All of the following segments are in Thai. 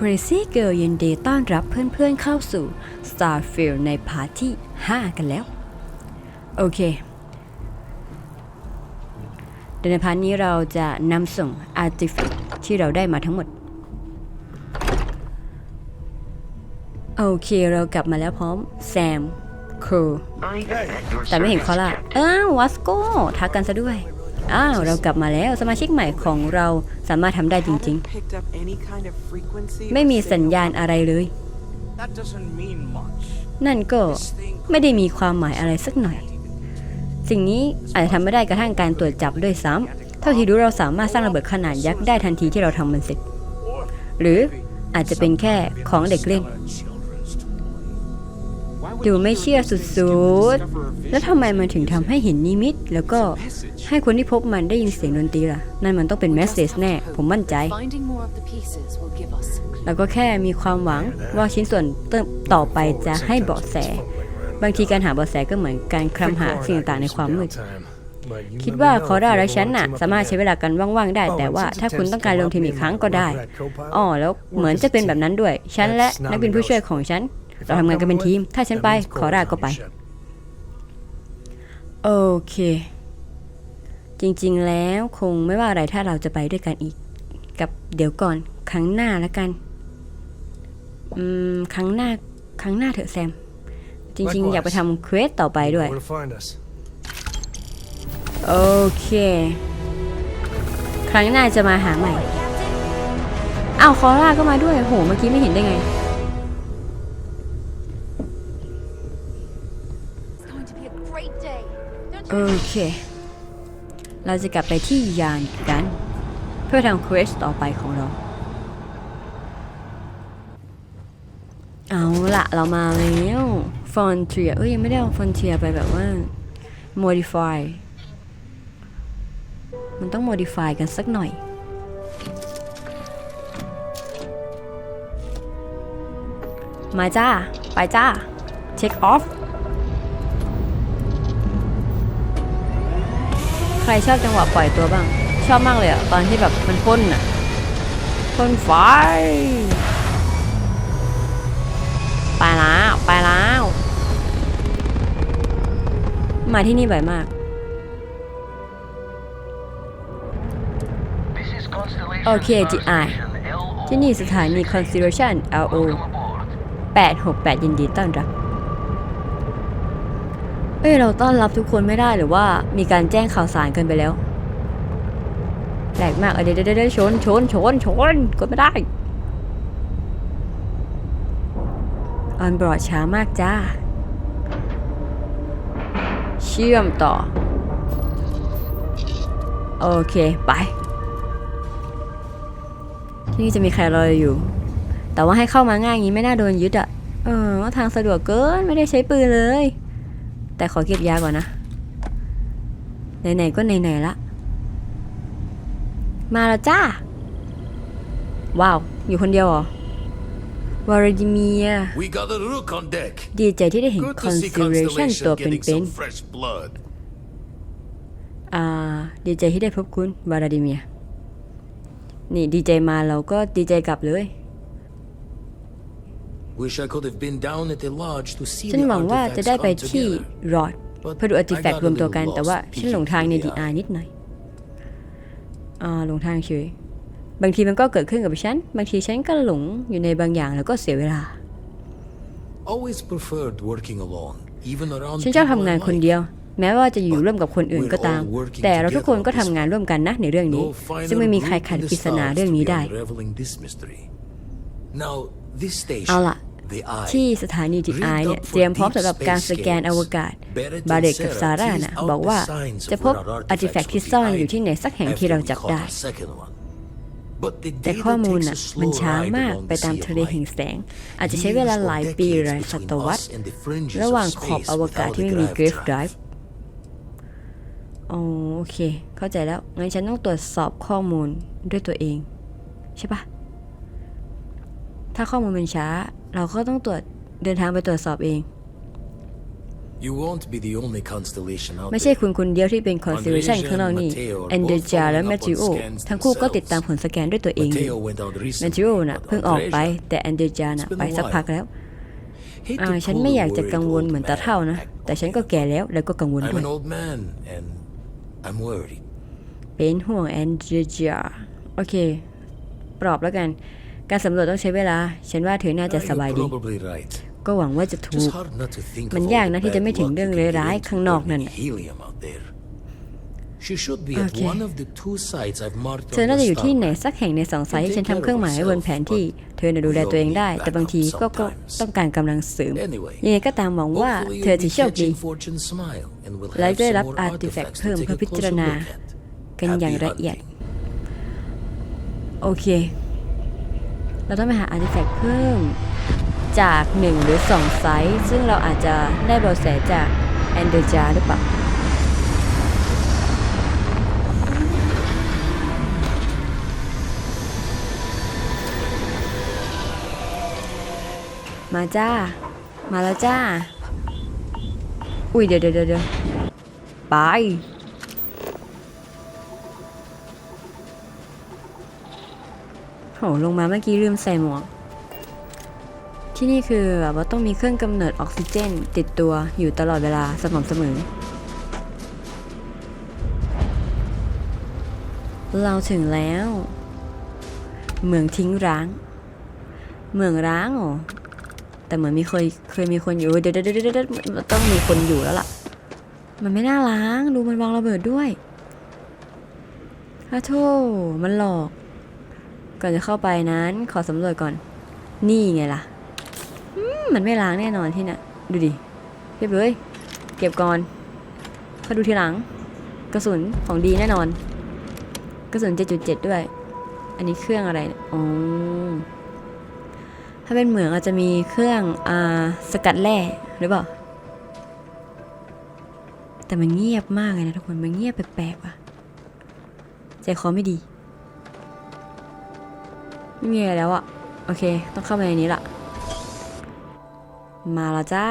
Crazy Girl ยินดีต้อนรับเพื่อนๆเข้าสู่ Starfield ในพาร์ทที่ 5 กันแล้ว โอเคเดี๋ยวในพาร์ทนี้เราจะนำส่ง Artifact ที่เราได้มาทั้งหมด โอเคเรากลับมาแล้วพร้อมแซมครูแต่ไม่เห็นเขาล่ะอ้าววัสโกทักกันซะด้วย อ้าว เรากลับมาแล้วสมาชิกใหม่ของเราสามารถทำได้จริง picked up any kind of frequency ๆไม่มีสัญญาณอะไรเลย That doesn't mean much. นั่นก็ไม่ได้มีความหมายอะไรสักหน่อย สิ่งนี้อาจจะทำไม่ได้กระทั่งการตรวจจับด้วยซ้ำเท่าที่รู้เราสามารถสร้างระเบิดขนาดยักษ์ได้ทันทีที่เราทำมันเสร็จ หรืออาจจะเป็นแค่ของเด็กเล่น ดูไม่เชื่อสุดๆ แล้วทำไมมันถึงทำให้เห็นนิมิต แล้วก็ให้คนที่พบมันได้ยินเสียงดนตรีล่ะ นั่นมันต้องเป็นแมสเซจแน่ ผมมั่นใจ Finding more of the pieces will give us some clues. แล้วก็แค่มีความหวังว่าชิ้นส่วนต่อไปจะให้เบาะแส บางทีการหาเบาะแสก็เหมือนการคลำหาสิ่งต่างๆในความมืดคิดว่าคอร่าและฉันน่ะ สามารถใช้เวลากันว่างๆได้ แต่ว่าถ้าคุณต้องการลงทีมอีกครั้งก็ได้อ๋อแล้วเหมือนจะเป็นแบบนั้นด้วย ฉันและนักบินผู้ช่วยของฉัน เราทำงานกันเป็นทีม ถ้าฉันไปคอร่าก็ไป โอเค จริงๆแล้วคงไม่ว่าอะไรถ้าเราจะไปด้วยกันอีก กับเดี๋ยวก่อน ครั้งหน้าแล้วกัน อืม ครั้งหน้า ครั้งหน้าเถอะแซม จริง ๆ อยากไปทำเควสต่อไปด้วย Where to find us? โอเค ครั้งหน้าจะมาหาใหม่อ้าวคอร่าก็มาด้วย โห เมื่อกี้ไม่เห็นได้ไง โอเค เราจะกลับไปที่ยานกัน เพื่อทำเควสต่อไปของเรา เอาละเรามาแล้วฟอนเทียเอ้ยยังไม่ได้เอาฟอนเทียไปแบบว่า modify มันต้อง modify กันสักหน่อยมาจ้า ไปจ้า check off ใครชอบจังหวะปล่อยตัวบ้าง ชอบมากเลยอะตอนที่แบบมันพ่นอะพ่นไฟไปแล้วไปแล้วมาที่นี่บ่อยมาก โอเค GI ที่นี่สถานี Constellation LO 868 ยินดีต้อนรับ เอ้ยเราต้อนรับทุกคนไม่ได้หรือว่ามีการแจ้งข่าวสารกันไปแล้วแปลกมากเดี๋ยวเดี๋ยวเดี๋ยวชนชนชนชนกดไม่ได้ออนบรอดช้ามากจ้า เชื่อมต่อ โอเค ไป ที่นี่จะมีใครรออยู่ แต่ว่าให้เข้ามาง่ายอย่างนี้ไม่น่าโดนยึดอะเออทางสะดวกเกินไม่ได้ใช้ปืนเลย แต่ขอเก็บยาก่อนนะ ไหนๆก็ไหนๆละ มาแล้วจ้า ว้าว อยู่คนเดียวเหรอวาลาดิเมีย We got a rook on deck. ดีใจที่ได้เห็น Good to see Constellation ตัว Constellation เป็ getting น some fresh blood. ๆอ่า ดีใจที่ได้พบคุณวาลาดิเมีย นี่ดีใจมาเราก็ดีใจกลับเลย Wish I could have been down at the lodge to see ฉัน the หวังว่าจะ artifacts ได้ไป come ที่ together. รอดเพื่อดูอาร์ติแฟกต์รวมตัวกัน แต่ว่าฉันหลงทางในดีอานิดหน่อยอ่าหลงทางเฉยบางทีมันก็เกิดขึ้นกับฉัน บางทีฉันก็หลงอยู่ในบางอย่างแล้วก็เสียเวลา Always preferred working alone, even around ฉันชอบ people ทำงาน I คน like. เดียว แม้ว่าจะอยู่ร่วมกับคนอื่นก็ตาม แต่เราทุกคนก็ทำงานร่วมกันนะในเรื่องนี้ No finer ซึ่งไม่มีใคร group ขัด in the ปริศนา stars เรื่อง to นี้ be ได้ unraveling this mystery. Now, this เอา station, ล่ะ the Eye, ที่สถานีดีไอเนี่ยเตรียมพร้อมสำหรับการสแกนอวกาศ บาเรกกับซาร่านะบอกว่าจะพบอาร์ติแฟกต์ที่ซ่อนอยู่ที่ไหนสักแห่งที่เราจับได้ แต่ข้อมูลน่ะมันช้ามากไปตามทะเลแห่งแสง อาจจะใช้เวลาหลายปีหลายศตวรรษ ระหว่างขอบอวกาศที่ไม่มีเกรฟไดรฟ์อ๋อโอเค เข้าใจแล้ว งั้นฉันต้องตรวจสอบข้อมูลด้วยตัวเอง ใช่ปะ ถ้าข้อมูลมันช้า เราก็ต้องตรวจเดินทางไปตรวจสอบเอง You won't be the only constellation out ไม่ใช่ there. คุณคนเดียวที่เป็น constellation ข้างนอกนี่แอนเดจาและแมทธิโอทั้งคู่ก็ติดตามผลสแกนด้วยตัวเองอยู่ Matteo went out แมทธิโอ recently, น่ะ but เพิ่ง on ออกไป treasure. แต่แอนเดจาน่ะ It's been ไป a สัก while. พักแล้ว Hate อ่า to ฉัน pull ไม่ the อยากจะ worried กังวล old เหมือนตา man เท่านะ back แต่ฉันก็แก่แล้วแล้วก็กังวล I'm ด้วย an old man and I'm worried. เป็นห่วงแอนเดจาโอเค ปลอบแล้วกัน การสำรวจต้องใช้เวลา ฉันว่าเธอน่าจะ Ah, สบาย You're ดี probably right. ก็หวังว่าจะถู Just ก hard not to think มัน of all ยาก the นะที่จะ bad ไม่ถึง luck เรื่อง you could ร้าย get ๆข้าง into นอกนั่น burning helium out there. She should be at Okay. one of the two sites I've marked เธอ on น่า the จะอยู่ที่ star ไหน map. สักแห่งในสองไซต์ที่ฉันทำเครื่องหมายไว้บนแผนที่ เธอน่ะดูแลตัวเองได้ แต่บางทีก็ก็ต้องการกำลังเสริม Anyway, ยังไงก็ตามหวังว่า hopefully เธอ you'll จะ be โชคดี catching Fortune's smile and we'll และ have ได้ some รับ more อาร์ติแฟกต์ artifacts เพิ่ม to เพื่อ take พิ a จาร closer ณา look at. กันอย่าง Happy ละเอียด hunting. โอเค เราต้องไปหาอาร์ติแฟกต์เพิ่มจากหนึ่งหรือสองไซส์ ซึ่งเราอาจจะได้เบาะแสจากแอนเดอร์จาหรือเปล่ามาจ้า มาแล้วจ้า อุ้ยเดี๋ยวเดี๋ยวเดี๋ยวไป ลงมาเมื่อกี้ลืมใส่หมวก ที่นี่คือแบบว่าต้องมีเครื่องกำเนิดออกซิเจน ติดตัวอยู่ตลอดเวลาสม่ำเสมอ เราถึงแล้ว เมืองทิ้งร้าง เมืองร้างเหรอแต่เหมือนมีเคยเคยมีคนอยู่เดี๋ยวเดี๋ยวเดี๋ยวเดี๋ยวต้องมีคนอยู่แล้วล่ะ มันไม่น่าล้างดูมันวางระเบิดด้วยอ้าโธ่มันหลอก ก่อนจะเข้าไปนั้นขอสำรวจก่อน นี่ไงล่ะมันไม่ล้างแน่นอนที่น่ะดูดิเรียบเลยเก็บก่อนเขาดูทีหลัง กระสุนของดีแน่นอน กระสุน7.7ด้วย อันนี้เครื่องอะไรอ๋อถ้าเป็นเหมืองอาจจะมีเครื่องอ่าสกัดแร่หรือเปล่าแต่มันเงียบมากเลยนะทุกคนมันเงียบแปลกๆว่ะใจคอไม่ดี ไม่มีอะไรแล้วอะโอเค ต้องเข้าไปในนี้ละมาแล้วจ้า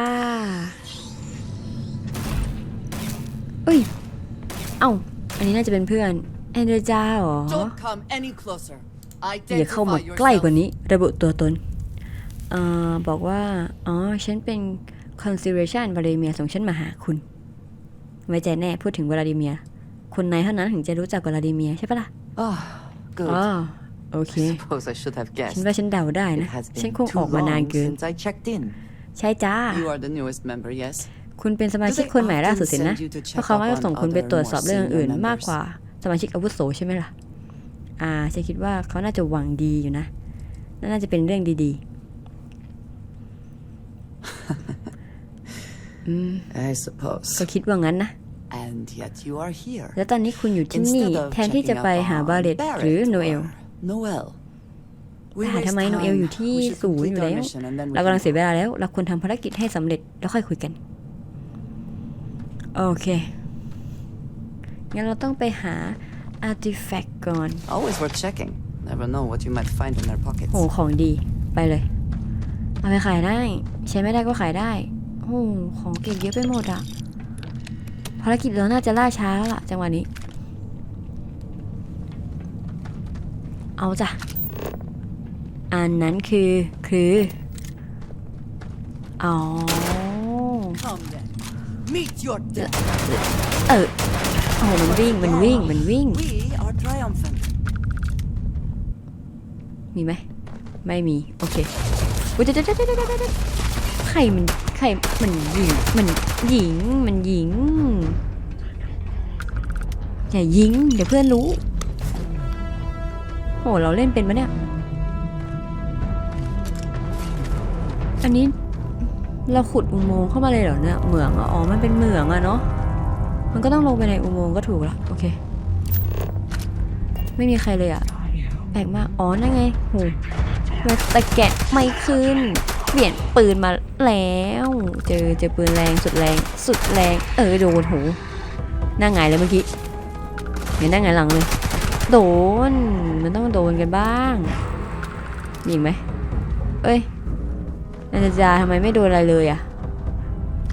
เอ้ย เอ้า อันนี้น่าจะเป็นเพื่อนแอนเดรจาเหรอ Don't come any closer. อย่าเข้ามา Identify ใกล้กว่า yourself. นี้ ระบุตัวตนเอ่อบอกว่า อ๋อ ฉันเป็น consideration วลาดิเมียส่งฉันมาหาคุณ ไว้ใจแน่พูดถึงวลาดิเมีย คนในเท่านั้นถึงจะรู้จักวลาดิเมียใช่ปะล่ะ Oh, good. อ๋อ โอเค I suppose I should have ฉั guessed. นว่าฉันเดาได้ It นะ has ฉัน been คง too ออกมานาน long เกิน since I checked in. ใช่จ้า You are the newest member, yes? คุณเป็นสมาชิกคนใหม่ล่าสุดสินะ เพราะเขาไม่ส่งคุณไปตรวจสอบเรื่องอื่นมากกว่า สมาชิกอาวุโสใช่ไหมล่ะ อ่าฉันคิดว่าเขาน่าจะหวังดีอยู่นะ น่าจะเป็นเรื่องดี I suppose. ๆก็คิดว่างั้นนะ And yet you are here. แล้วตอนนี้คุณอยู่ที่นี่ Instead of แทนที่จะ checking ไป up หา on บาเลต Barrett หรือโนเอล or Noel. ไปหาทำไมโนเอลอยู่ที่ศูนย์อยู่แล้ว เรากำลังเสียเวลาแล้ว เราควรทำภารกิจให้สำเร็จแล้วค่อยคุยกัน โอเค งั้นเราต้องไปหาอาร์ติแฟกต์ก่อน Always worth checking. Never know what you might find in their pockets. โหของดีไปเลย เอาไปขายได้ ใช้ไม่ได้ก็ขายได้ โอ้ของเก็บเยอะไปหมดอะภารกิจเราน่าจะล่าช้าแล้วล่ะจังหวะนี้ เอาจ้ะ อันนั้นคือคืออ๋อ Come then. Meet your death. เออโอ้โหมันวิ่งมันวิ่งมันวิ่ง We are triumphant. มีไหม ไม่มี โอเคอุ๊ยเดี๋ยวเดี๋ยวเดี๋ยวเดี๋ยวเดี๋ยวใครมันใครมันยิงมันยิงมันยิงอย่ายิง เดี๋ยวเพื่อนรู้ โหเราเล่นเป็นปะเนี่ย อันนี้เราขุดอุโมงค์เข้ามาเลยเหรอเนี่ยเหมืองอ๋อมันเป็นเหมืองอะเนาะมันก็ต้องลงไปในอุโมงค์ก็ถูกละโอเค ไม่มีใครเลยอะแปลกมากอ๋อนั่นไงโหเวสตะแกะไม่ขึ้น เปลี่ยนปืนมาแล้ว เจอเจอปืนแรงสุดแรง สุดแรง เออโดนโหหน้าไงเลยเมื่อกี้เห็นหน้าไงหลังเลย โดน มันต้องโดนกันบ้าง มีอีกไหม เอ้ยนาจาทำไมไม่โดนอะไรเลยอะ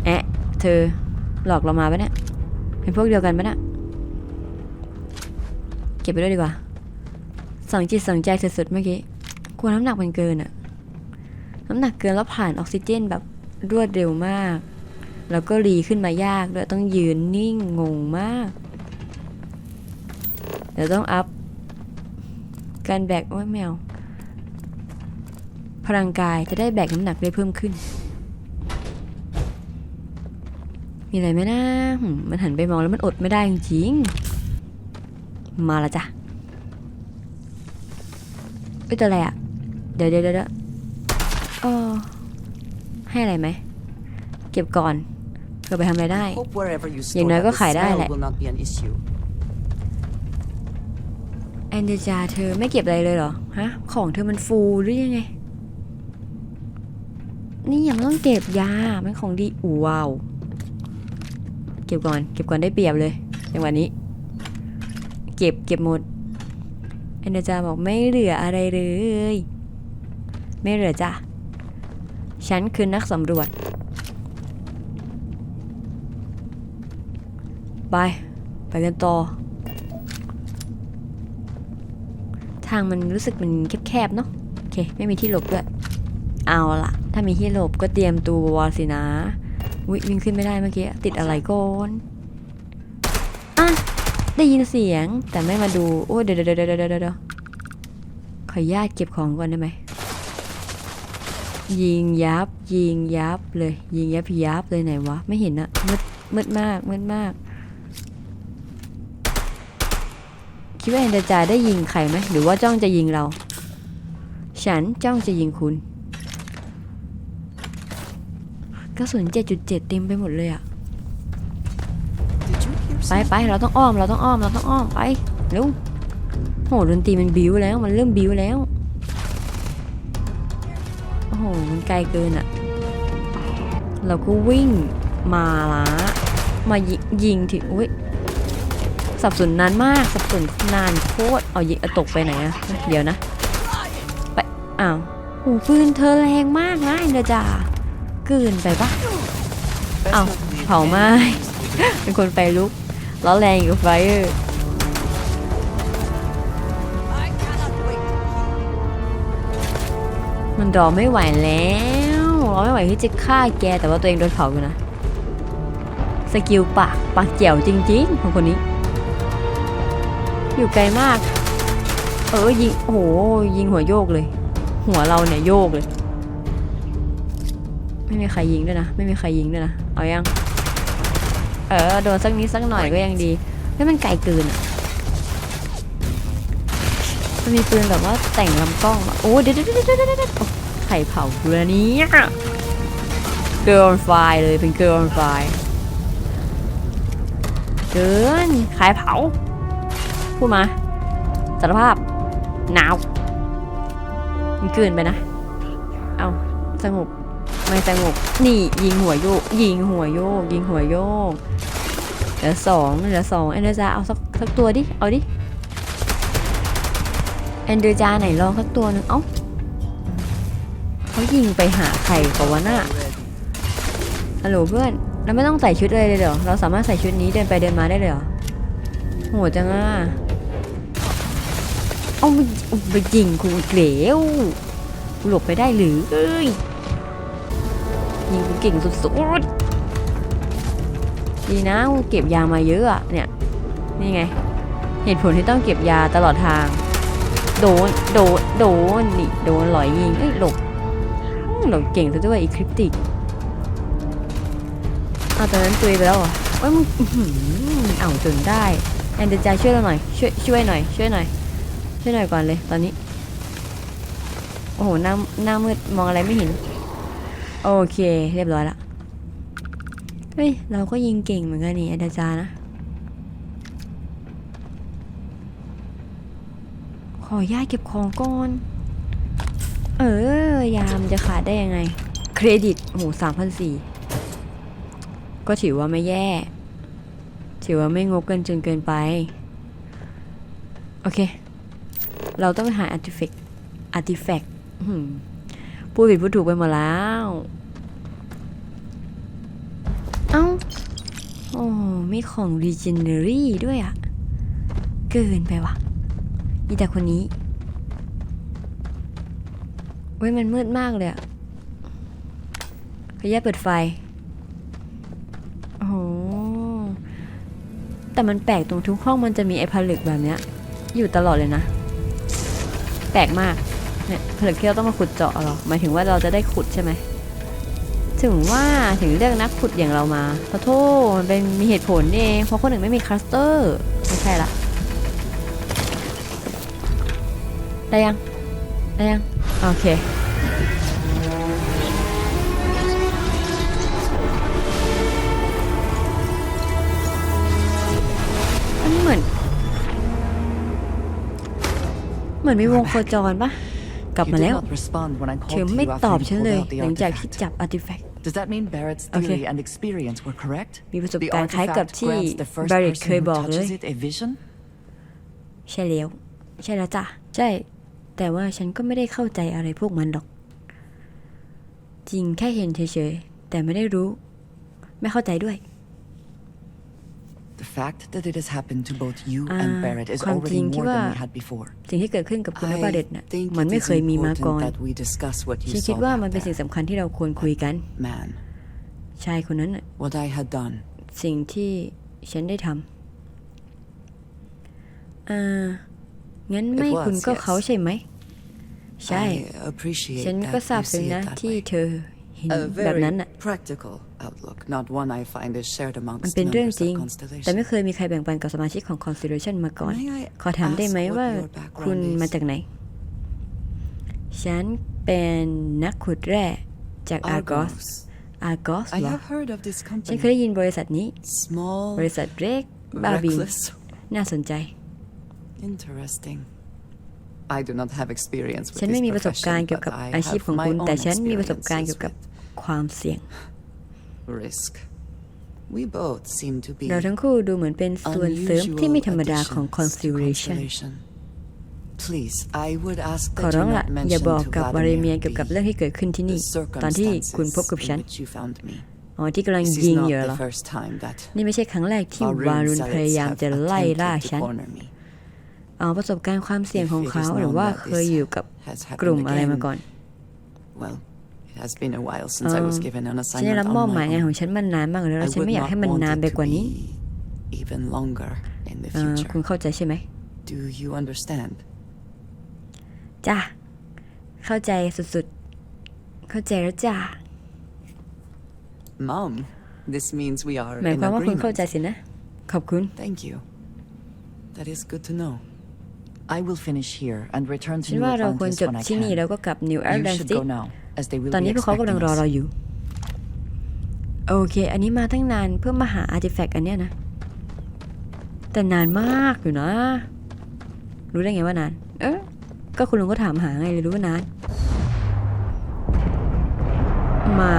แอะเธอหลอกเรามาปะเนี่ย เป็นพวกเดียวกันปะเนี่ย เก็บไปด้วยดีกว่าสองจิตสองใจสุดๆเมื่อกี้ กลัวน้ำหนักมันเกินอะน้ำหนักเกินแล้วผ่านออกซิเจนแบบรวดเร็วมาก แล้วก็รีขึ้นมายากด้วยต้องยืนนิ่งงงมาก เดี๋ยวต้องอัพการแบกว่าแมว พลังกายจะได้แบกน้ำหนักได้เพิ่มขึ้น มีอะไรไหมนะหืมมันหันไปมองแล้วมันอดไม่ได้จริงๆมาละจ้ะเอ้ยตัวอะไรอะ เดี๋ยวเดี๋ยวเดี๋ยวอ๋อให้อะไรไหม เก็บก่อนเพื่อไปทำอะไรได้ Hope wherever you อย่าง store น้อย that ก็ the ขายได้ smell แหละ will not be an issue. แอนเดจาเธอไม่เก็บอะไรเลยเหรอ ฮะ ของเธอมันฟูหรือยังไง นี่ยังต้องเก็บยา มันของดีอู้ว้าว เก็บก่อน เก็บก่อนได้เปรียบเลยจังหวะนี้ เก็บเก็บหมดแอนเดจาบอกไม่เหลืออะไรเลย ไม่เหลือจ้ะ ฉันคือนักสำรวจ ไป ไปกันต่อ ทางมันรู้สึกมันแคบๆเนาะโอเค ไม่มีที่หลบด้วย เอาล่ะ ถ้ามีที่หลบก็เตรียมตัวสินะวิวิ่งขึ้นไม่ได้เมื่อกี้ติดอะไรก่อนอะได้ยินเสียงแต่ไม่มาดูโอ้เดี๋ยวเดี๋ยวเดี๋ยวเดี๋ยวเดขออนุญาตเก็บของก่อนได้ไหมยิงยับยิงยับเลย ยิงยับยับเลยไหนวะ ไม่เห็นอะมืดมืดมากมืดมาก คิดว่าแอนเดอร์จาได้ยิงใครไหมหรือว่าจ้องจะยิงเรา ฉันจ้องจะยิงคุณกระสุน7.7เต็มไปหมดเลยอะไปไปเราต้องอ้อมเราต้องอ้อมเราต้องอ้อมไปเร็วโหดนตรีมันบิ้วแล้วมันเริ่มบิ้วแล้วโอ้โหมันไกลเกินอะเราก็วิ่งมาละมายิยิงถึงอุ้ย สับสนนานมาก สับสนนานโคตร เอายิงเอตกไปไหนอะเดี๋ยวนะ ไป อ้าวโอ้ปืนเธอแรงมากนะเดจ่าเกินไปปะ Best Ow. not to leave เผาไหม้เป็นคนไฟลุก แล้วแรงอยู่ไฟเออร์มันรอไม่ไหวแล้วรอไม่ไหวที่จะฆ่าแกแต่ว่าตัวเองโดนเผาอยู่นะ สกิลปากปากเจียวจริงๆของคนนี้ อยู่ไกลมาก เออยิงโอ้โหยิงหัวโยกเลย หัวเราเนี่ยโยกเลย ไม่มีใครยิงด้วยนะ ไม่มีใครยิงด้วยนะ เอายัง เออโดนสักนิดสักหน่อยก็ยังดีไม่มันไกลเกินอะมันมีปืนแบบว่าแต่งลำกล้องอะโอ้เดี๋ยวเดี๋ยวเดี๋ยวเดี๋ยวเดี๋ยวโอ้ไข่เผาเรือนี้เกิร์ลไฟเลยเป็นเกิร์ลไฟเกินขายเผา พูดมาสารภาพหนาวมันเกินไปนะ เอาสงบไม่สงบนี่ยิงหัวโยก ยิงหัวโยก ยิงหัวโยกเหลือสองเหลือสองเอนเดอร์จาเอาสักสักตัวดิ เอาดิแอนเดอร์จาไหนลองสักตัวหนึ่งเอ้าเขายิงไปหาใครกวะน่ะฮัลโหลเพื่อนเราไม่ต้องใส่ชุดอะไรเลยเหรอ เราสามารถใส่ชุดนี้เดินไปเดินมาได้เลยเหรอโหจังอะ เอาไปยิงกูอีกแล้วกูหลบไปได้หรือเอ้ยยิงกูเก่งสุดๆดีนะกูเก็บยามาเยอะอะเนี่ยนี่ไง เหตุผลที่ต้องเก็บยาตลอดทาง โดนโดนโดนนี่โดนหลอยยิงเอ้ยหลบหลบเก่งซะด้วยอีคลิปติกเอาตอนนั้นตุยไปแล้วเหรอเอ้ยมึงอื้อหือมันเอาจนได้แอนเดอร์จาช่วยเราหน่อยช่วยช่วยหน่อยช่วยหน่อย ช่วยหน่อยก่อนเลยตอนนี้ โอ้โหหน้าหน้ามืดมองอะไรไม่เห็น โอเค เรียบร้อยละเฮ้ย เราก็ยิงเก่งเหมือนกันนี่อนเดอร์นะ ขอญาตเก็บของก่อน เออยามจะขาดได้ยังไง เครดิตโอ้โหสามพันสี่ก็ถือว่าไม่แย่ ถือว่าไม่งกกินจนเกินไป โอเค เราต้องไปหาอาร์ติแฟกต์อาร์ติแฟกต์พูดผิดพูดถูกไปหมดแล้ว เอ้า โอ้มีของ Legendary ด้วยอะเกินไปว่ะมีแต่คนนี้เว้ยมันมืดมากเลยอะขออนุญาตเปิดไฟ โอ้โห แต่มันแปลกตรงทุกห้องมันจะมีไอ้ผลึกแบบเนี้ย อยู่ตลอดเลยนะ แปลกมาก เนี่ยพลึกที่เราต้องมาขุดเจาะเหรอหมายถึงว่าเราจะได้ขุดใช่ไหม ถึงว่าถึงเลือกนักขุดอย่างเรามาขอโทษมันเป็นมีเหตุผลนี่เองเพราะคนหนึ่งไม่มีคลัสเตอร์ ไม่ใช่ละ ได้ยัง ได้ยัง โอเค เหมือนมีวงโคจรปะกลับ You มา did แล้ว not respond when I เธอ called to ไม่ you ตอบ after ฉัน you เลย pulled out the หลังจากที่ artifact. จับอาร์ติแฟกต์ Does that mean Barrett's Okay. theory and experience were correct? มีประสบ The การณ์คล้ายกับ artifact ที่ grants the first บาริต person เคย who บอกเลย touches it a vision? ใช่แล้ว ใช่แล้วจ้ะ ใช่ แต่ว่าฉันก็ไม่ได้เข้าใจอะไรพวกมันหรอก จริงแค่เห็นเฉยๆ แต่ไม่ได้รู้ ไม่เข้าใจด้วย The fact that it has happened to both you อ่า and Barrett is ความจริ already งที่ more ว่า than we had before. สิ่งที่เกิดขึ้นกับคุณและบาเด็ตน่ะ think มัน it ไม่ is เคยมีมาก่อน important that we discuss what you ฉันคิด saw ว่า back มันเป็นสิ่ง there. สำคัญที่เราควรคุยกัน Man, ชายคนนั้นน่ะ what I had done. สิ่งที่ฉันได้ทำอ่างั้นไม่ It was, คุณก็ yes. เขาใช่ไหม ใช่ I appreciate ฉันก็ that ซาบ you ซึ้ง see นะ it that ที่ way. เธอ เห็น A แบบ very นั้นน่ะ practical outlook, not one I find is shared มัน amongst เป็นเรื่อง members จริง of แต่ไม่ Constellation. เคยมีใครแบ่งปันกับสมาชิกของ Constellation มาก่อน May I ขอถามได้ไหม ask what ว่า your background คุณ is? มาจากไหน ฉันเป็นนักขุดแร่จาก Argos Argos. Argos I เหรอ have heard of this ฉันเคย company. ได้ยินบริษัทนี้ Small, บริษัทเล็กบ้าบิน reckless. น่าสนใจ Interesting. I do not have experience with ฉันไม่ this มีประสบการณ์ profession, เกี่ยวกับ but I อาชีพ have ของ my คุณ own แต่ฉันมีประสบการณ์ experiences เกี่ยวกับ with ความเสี่ยง risk. We both seem to be เราทั้งคู่ดูเหมือนเป็นส่วนเสริมที่ไม่ธรรมดาของ unusual additions to Constellation Constellation. Please, I would ask ขอ that ร้อ you งละ not อย่า mention บอก to กับวาเรเมีย Vladimir เกี่ยวกับ the, เรื่องที่เกิดขึ้นที่นี่ the ตอนที่คุณพบกับ circumstances ฉัน in which you found me. อ๋อที่กำลัง This ยิ is ง not เหยื่อ the เหรอ first time that นี่ไม่ใช่ครั้งแรกที่ Varun วารุณ zealots พยายาม have จะไล่ล่า attempted ฉัน to corner me. อ๋อประสบการณ์ความเสี่ยง If ของ it is เขาหรือ known ว่า that เคย this อยู่กับ has กลุ่ม happened อะไรมา again, ก่อน well, it has been a while since I was given an ฉันได้รับ assignment มอบ on หมาย my งานขอ own. งฉันมันนานมากแล้ว I แล้วฉัน would ไม่อยาก not ให้มัน want นาน it ไป to กว่านี้ be even longer in the เอ่อ future. คุณเข้าใจใช่ไหม Do you understand? จ้าเข้าใจสุดๆ เข้าใจแล้วจ้า Mom, this means we are หมาย in ความว่าคุณเข้าใจ agreement. สินะ ขอบคุณ Thank you. That is good to know. I will finish here and return to ฉัน New ว่าเราควร Atlantis จบ when I ที่นี่ แล้ว can. ก็กลับนิวแอ You ร์แลน should ซิ go now, as they will ตอน be นี้พวกเขากำลัง expecting รอเรา us. อยู่ โอเค อันนี้มาตั้งนานเพื่อมาหาอาร์ติแฟกต์อันเนี้ยนะ แต่นานมากอยู่นะ รู้ได้ไงว่านาน เอ๊ะก็คุณลุงก็ถามหาไงเลยรู้ว่านาน มา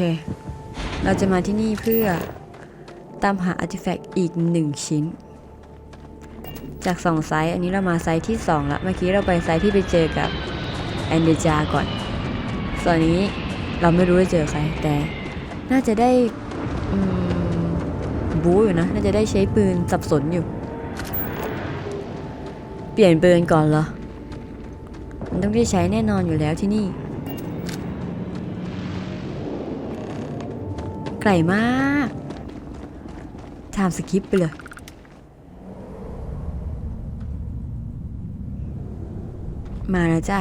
เคเราจะมาที่นี่เพื่อตามหาอาร์ติแฟกต์อีกหนึ่งชิ้น จากสองไซต์อันนี้เรามาไซต์ที่สองละ เมื่อกี้เราไปไซต์ที่ไปเจอกับแอนเดจาก่อน ส่วนนี้เราไม่รู้ว่าเจอใคร แต่น่าจะได้บู๊อยู่นะ น่าจะได้ใช้ปืนสับสนอยู่ เปลี่ยนปืนก่อนเหรอ มันต้องได้ใช้แน่นอนอยู่แล้วที่นี่ ไกลมากทำสคริปต์ไปเลย มาแล้วจ้ะ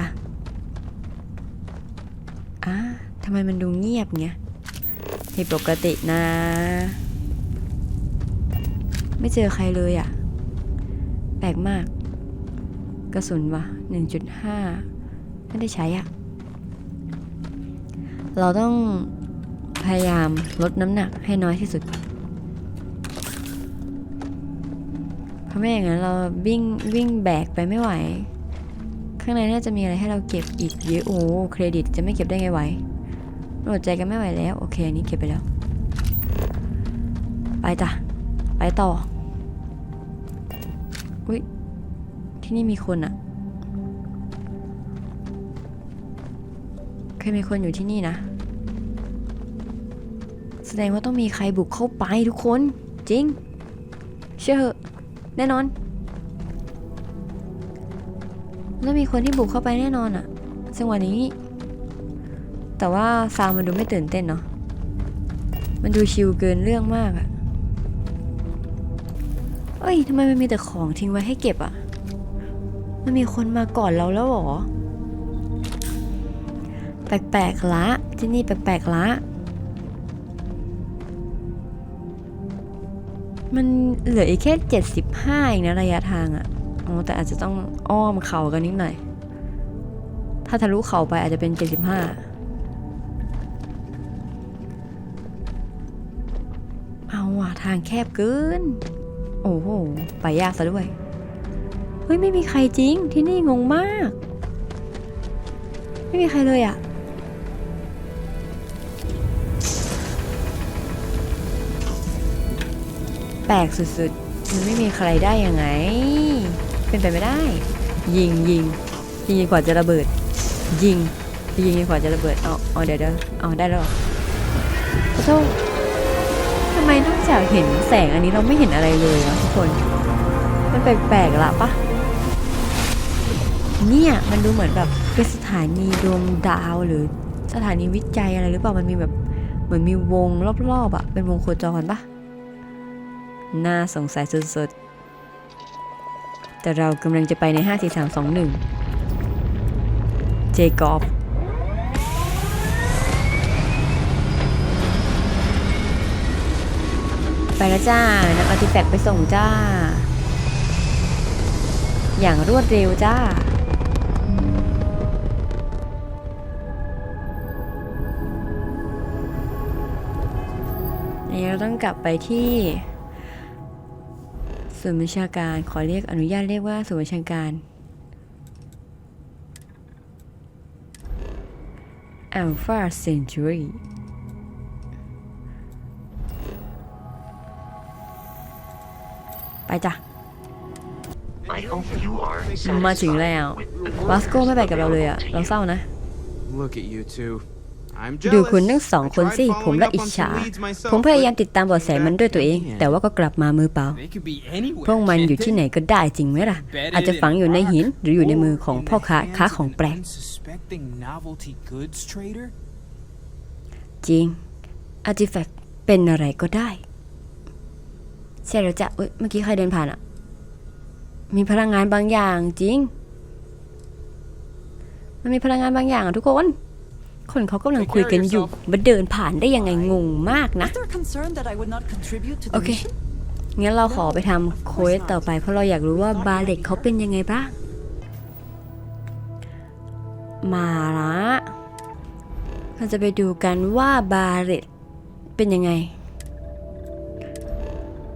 อะทำไมมันดูเงียบเงี้ยผิดปกตินะ ไม่เจอใครเลยอะ่ะ แปลกมาก กระสุนวะ1.5 ไม่ได้ใช้อะ่ะ เราต้อง พยายามลดน้ำหนักให้น้อยที่สุด เพราะไม่อย่างนั้นเราวิ่งวิ่งแบกไปไม่ไหว ข้างในน่าจะมีอะไรให้เราเก็บอีกเยอะโอ้เครดิตจะไม่เก็บได้ไงไหวอดใจกันไม่ไหวแล้ว โอเคอันนี้เก็บไปแล้ว ไปจ้ะ ไปต่อ อุ้ยที่นี่มีคนอะเคยมีคนอยู่ที่นี่นะ ดงว่าต้องมีใครบุกเข้าไปทุกคน จริง เชื่อเหอะแน่นอนต้องมีคนที่บุกเข้าไปแน่นอนอะจังหวะนี้ แต่ว่าซาวมันดูไม่ตื่นเต้นเนาะมันดูชิลเกินเรื่องมากอะเอ้ยทำไมมันมีแต่ของทิ้งไว้ให้เก็บอะมันมีคนมาก่อนเราแล้วหรอ แปลกๆละที่นี่แปลกๆละ มันเหลืออีกแค่ 75เองนะระยะทางอะอ๋อแต่อาจจะต้องอ้อมเขากันนิดหน่อย ถ้าทะลุเขาไปอาจจะเป็น 75 เอาว่ะทางแคบเกิน โอ้โห ไปยากซะด้วย เฮ้ย ไม่มีใครจริงที่นี่งงมาก ไม่มีใครเลยอะ แปลกสุดๆ มันไม่มีใครได้ยังไง เป็นไปไม่ได้ ยิงยิงยิงกว่าจะระเบิดยิงยิงกว่าจะระเบิดเอาเอาเดี๋ยวเดี๋ยวเอาได้แล้วเหรอขอโทษทำไมนอกจากเห็นแสงอันนี้เราไม่เห็นอะไรเลยเนะทุกคน มันแปลกๆละปะเนี่ยมันดูเหมือนแบบเป็นสถานีดวงดาวหรือสถานีวิจัยอะไรหรือเปล่ามันมีแบบเหมือนมีวงรอบๆอะเป็นวงโคจรปะ น่าสงสัยสุดๆ แต่เรากำลังจะไปใน 5 4 3 2 1 เจกอบไปแล้วจ้านำอาร์ติแฟกต์ไปส่งจ้า อย่างรวดเร็วจ้าอันนี้เราต้องกลับไปที่ ศูนย์บัญชาการขอเรียกอนุญาตเรียกว่าศูนย์บัญชาการ Alpha Century ไปจ้ะมาถึงแล้ววาสโกไม่ไปกับเราเลยอะเราเศร้านะ Look at you two. I'm ดู jealous. คุณทั้งสอง I คน tried สิ ผม following ละ up อิจ on ฉา some leads myself, ผมพยายาม but ติดตามเบาะแสมันด้วยตัวเอง แต่ว่าก็กลับมามือเปล่า They could be anywhere. พวกมันอยู่ที่ไหนก็ได้จริงไหมล่ะ อาจจะฝังอยู่ในหินหรืออยู่ในมือของพ่อค้าค้าของแปลก Unsuspecting novelty goods trader? จริง อาร์ติแฟกต์เป็นอะไรก็ได้ ใช่แล้วจ้ะเอ้ยเมื่อกี้ใครเดินผ่านอะมีพลังงานบางอย่างจริง มันมีพลังงานบางอย่างอะทุกคน คนเขากำลังคุยกันอยู่มาเดินผ่านได้ยังไงงงมากนะ Is there concern that I would not contribute to the โอเค mission? งั้นเราขอไปทำโค้ดต่อไปเพราะเราอยากรู้ว่าบาเล็กเขาเป็นยังไงบ้าง มาละเราจะไปดูกันว่าบาเล็ตเป็นยังไง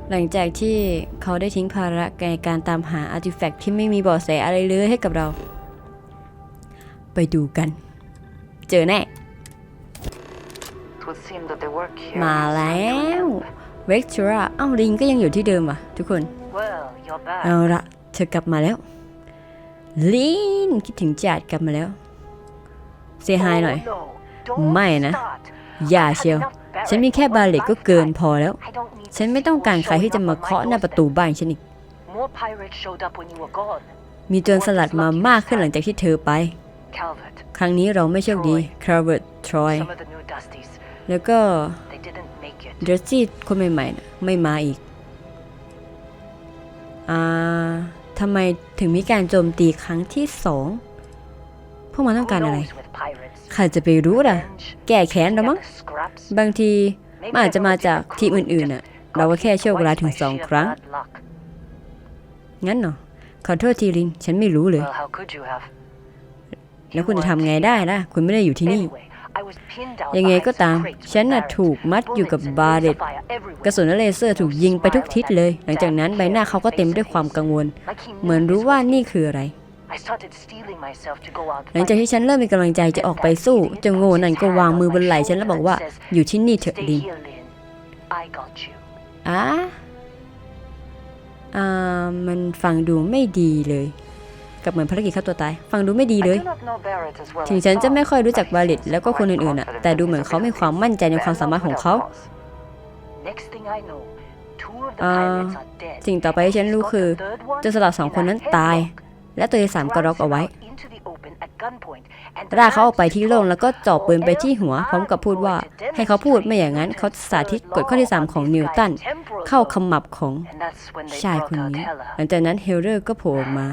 หลังจากที่เขาได้ทิ้งภาระในการตามหาอาร์ติแฟกต์ที่ไม่มีเบาะแสอะไรเลยให้กับเรา ไปดูกันเจอแน่ มาแล้วเวกทราเอ้าลิงก็ยังอยู่ที่เดิมอะทุกคนเอาละเธอกลับมาแล้วลินคิดถึงจัดกลับมาแล้วเซฮายหน่อย ไม่นะ อย่าเชียว ฉันมีแค่บาเล็กก็เกินพอแล้ว ฉันไม่ต้องการใครที่จะมาเคาะหน้าประตูบ้านฉันอีก More pirates showed up when you were gone. มีโจรสลัดมามากขึ้นหลังจากที่เธอไป Calvert, ครั้งนี้เราไม่โชคดีคราร์เวิร์ดทรอย some of the new Dusties, แล้วก็ they didn't make it. เดรซี่คนใหม่ๆนะไม่มาอีก อ่าทำไมถึงมีการโจมตีครั้งที่สองพวกมันต้อง Who การอะไร knows with pirates? ใครจะไปรู้ล่ะ Revenge, แก้แค้นแล้วมั้ง gather scraps. บางทีมันอาจจะมาจากทีมอื่นๆน่ะ เราก็แค่โชคร้ายถึงสองครั้ง Bad luck. งั้นเหรอขอโทษทีลินฉันไม่รู้เลย Well, how could you have? แล้วคุณจะทำไงได้ล่ะ คุณไม่ได้อยู่ที่นี่ ยังไงก็ตาม ฉันน่ะถูกมัดอยู่กับบาเร็ต laser fire everywhere. กระสุนและเลเซอร์ถูกยิงไปทุกทิศเลย หลังจากนั้นใบหน้าเขาก็เต็มไปด้วยความกังวล เหมือนรู้ว่านี่คืออะไร หลังจากที่ฉันเริ่มมีกำลังใจจะออกไปสู้เจ้าโง่นั่นก็วางมือบนไหล่ฉันแล้วบอกว่า อยู่ที่นี่เถอะ Stay ลินอะอ่ามันฟังดูไม่ดีเลย กับเหมือนภารกิจฆ่าตัวตาย ฟังดูไม่ดี I เลย do not know Barrett as well ถึง as ฉันจะ Bob, ไม่ค่อยรู้จัก but บา I ลิต sense แล้วก็ quite คนอื่นๆน่ะ confident แต่ in ดู his เหมือนเขามี ability. ความมั่นใจในความสามารถของเขา Next thing I know, two of the อ่า pirates are dead. สิ่งต่อไปที่ฉันรู้คือ He's got the third one เจนสลัดสองคนนั้น in a ตาย headlock. และตัวที่สามก็ล็อกเอาไว้ Drives him out into the open at gunpoint, and ลากเขาออกไป demands ที่ to โล่ง talk. แล้วก็จ่อปืนไปที่หัว พร้อมกับพูดว่า ให้เขาพูดไม่อย่างนั้นเขาจะสาธิตกฎข้อที่ 3 ของนิวตันเข้าขมับของ And that's when they ชาย brought คน out นี้ Hela. หลังจากนั้นเฮลเลอร์ก็โผล่ออกมา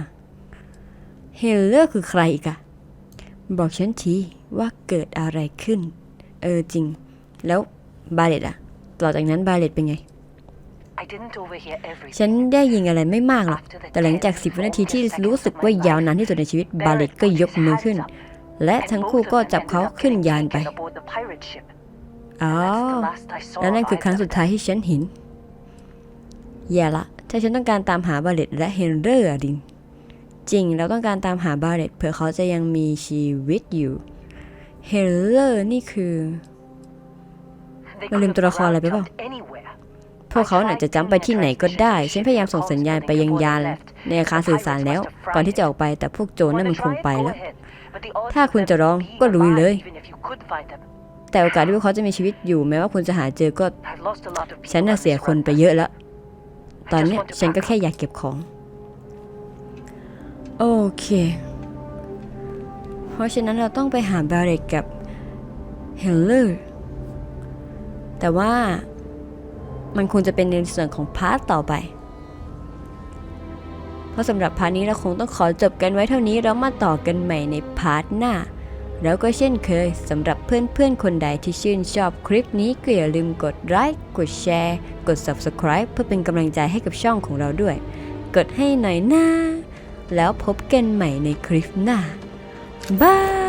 เฮลเลอร์คือใครอีกอะบอกฉันทีว่าเกิดอะไรขึ้น เออจริง แล้วบาเลตอะต่อจากนั้นบาเลตเป็นไง I didn't overhear everything. ฉันได้ยินอะไรไม่มากหรอก แต่หลังจาก 10 วินาทีที่รู้สึกว่ายาวนานที่สุดในชีวิต บาเลตก็ยกมือขึ้น และทั้งคู่ก็จับเขาขึ้นยานไป อ๋อ และนั่นคือครั้งสุดท้ายที่ฉันเห็นแย่ละ ถ้าฉันต้องการตามหาบาเลตและเฮนเดอร์อะดิน จริงเราต้องการตามหาบาเลตเผื่อเขาจะยังมีชีวิตอยู่เฮนเดอร์นี่คือเราลืมตัวละครอะไรไปเปล่าพวกเขาเนี่ยจะจำไปที่ไหนก็ได้ ฉันพยายามส่งสัญญาณไปยังยานในอาคารสื่อสารแล้ว ก่อนที่จะออกไป แต่พวกโจรนั่นมันคงไปแล้ว ถ้าคุณจะร้องก็ลุยเลย แต่โอกาสที่พวกเขาจะมีชีวิตอยู่แม้ว่าคุณจะหาเจอก็ ฉันน่ะเสียคนไปเยอะแล้ว ตอนนี้ฉันก็แค่อยากเก็บของ โอเค เพราะฉะนั้นเราต้องไปหาบาเรตกับเฮลเลอร์แต่ว่ามันควรจะเป็นในส่วนของพาร์ทต่อไป เพราะสำหรับพาร์ทนี้เราคงต้องขอจบกันไว้เท่านี้แล้วมาต่อกันใหม่ในพาร์ทหน้า แล้วก็เช่นเคยสำหรับเพื่อนๆ คนใดที่ชื่นชอบคลิปนี้ก็อย่าลืมกดไลค์กดแชร์ กด Subscribe เพื่อเป็นกำลังใจให้กับช่องของเราด้วย กดให้หน่อยนะ แล้วพบกันใหม่ในคลิปหน้าบาย